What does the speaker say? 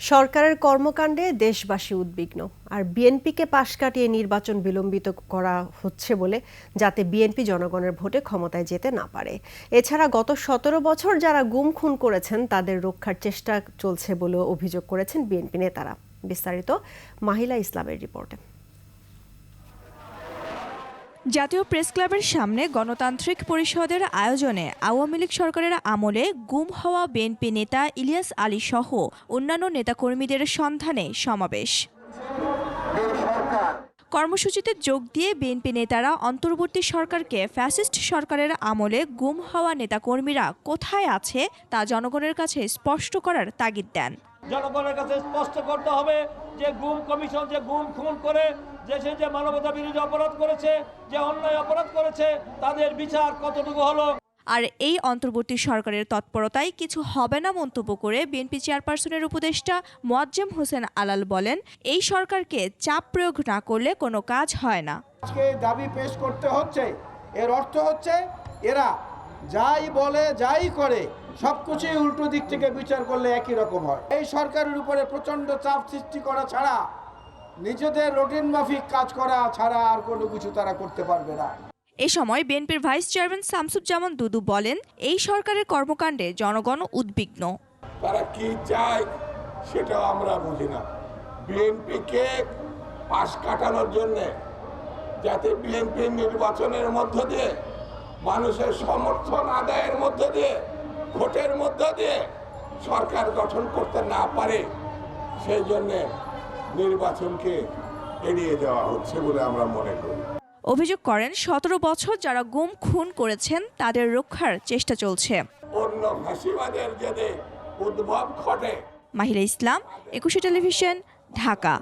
সরকারের কর্মকাণ্ডে দেশবাসী উদ্বিগ্ন, আর বিএনপিকে পাশ কাটিয়ে নির্বাচন বিলম্বিত করা হচ্ছে বলে যাতে বিএনপি জনগণের ভোটে ক্ষমতায় যেতে না পারে। এছাড়া গত সতেরো বছর যারা গুম খুন করেছেন, তাদের রক্ষার চেষ্টা চলছে বলেও অভিযোগ করেছেন বিএনপি নেতারা। বিস্তারিত মাহিলা ইসলামের রিপোর্টে। জাতীয় প্রেস ক্লাবের সামনে গণতান্ত্রিক পরিষদের আয়োজনে আওয়ামী লীগ সরকারের আমলে গুম হওয়া বিএনপি নেতা ইলিয়াস আলী সহ অন্যান্য নেতাকর্মীদের সন্ধানে সমাবেশ। কর্মসূচিতে যোগ দিয়ে বিএনপি নেতারা অন্তর্বর্তী সরকারকে ফ্যাসিস্ট সরকারের আমলে গুম হওয়া নেতাকর্মীরা কোথায় আছে তা জনগণের কাছে স্পষ্ট করার তাগিদ দেন। জনগণের কাছে স্পষ্ট করতে হবে যে গুম কমিশন যে গুম খুন করে যে সে যে মানবতা বিরোধী অপরাধ করেছে যে অন্যায় অপরাধ করেছে তাদের বিচার কতটুকু হলো? আর এই অন্তর্বর্তী সরকারের তৎপরতায় কিছু হবে না মন্তব্য করে বিএনপি চেয়ারপারসনের উপদেষ্টা মোয়াজ্জেম হোসেন আলাল বলেন এই সরকারকে চাপ প্রয়োগ না করলে কোনো কাজ হয় না। আজকে দাবি পেশ করতে হচ্ছে এর অর্থ হচ্ছে এরা যাই বলে যাই করে সব কিছুই উল্টো দিক থেকে বিচার করলে একই রকম হয়। এই সরকারের উপরে প্রচণ্ড চাপ সৃষ্টি করা ছাড়া নিজেদের রুটিন মাফিক কাজ করা ছাড়া আর কোনো কিছু তারা করতে পারবে না। এ সময় বিএনপির ভাইস চেয়ারম্যান শামসুজ্জামান দুদু বলেন এই সরকারের কর্মকাণ্ডে জনগণ উদ্বিগ্ন। তারা কি চায় সেটাও আমরা বুঝি না। বিএনপিকে পাশ কাটানোর জন্য যাতে বিএনপি নির্বাচনের মধ্য দিয়ে মানুষের সমর্থন আদায়ের মধ্য দিয়ে ভোটের মধ্য দিয়ে সরকার গঠন করতে না পারে সেই জন্যে নির্বাচনকে এড়িয়ে যাওয়া হচ্ছে বলে আমরা মনে করি। অভিযোগ করেন সতেরো বছর যারা গুম খুন করেছেন তাদের রক্ষার চেষ্টা চলছে। অন্য ফাঁসিবাদের যদি উদ্ভব ঘটে মাহিলা ইসলাম একুশে টেলিভিশন ঢাকা।